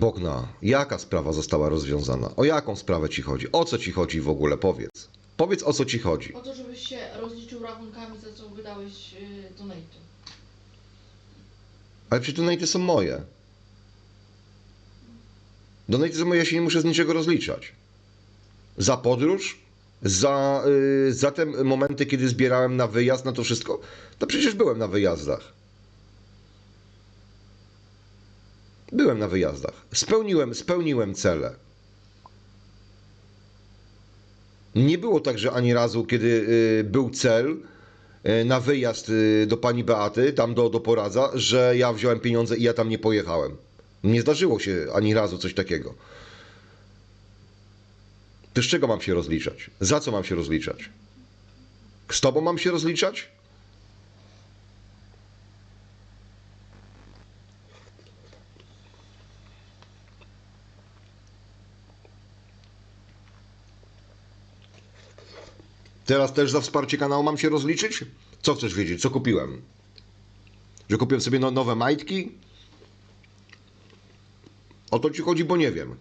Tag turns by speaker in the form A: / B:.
A: Bogna, jaka sprawa została rozwiązana? O jaką sprawę ci chodzi? O co ci chodzi w ogóle? Powiedz. Powiedz o co ci chodzi.
B: O to, żebyś się rozliczył rachunkami, za co wydałeś yy, donate.
A: Ale przecież donaty są moje. Donaty są moje, ja się nie muszę z niczego rozliczać. Za podróż, za, y, za te momenty, kiedy zbierałem na wyjazd, na to wszystko, to przecież byłem na wyjazdach. Byłem na wyjazdach. Spełniłem, spełniłem cele. Nie było tak, że ani razu, kiedy y, był cel y, na wyjazd y, do pani Beaty, tam do, do Poradza, że ja wziąłem pieniądze i ja tam nie pojechałem. Nie zdarzyło się ani razu coś takiego. To z czego mam się rozliczać? Za co mam się rozliczać? Z tobą mam się rozliczać? Teraz też za wsparcie kanału mam się rozliczyć? Co chcesz wiedzieć? Co kupiłem? Że kupiłem sobie no, nowe majtki? O to ci chodzi, bo nie wiem.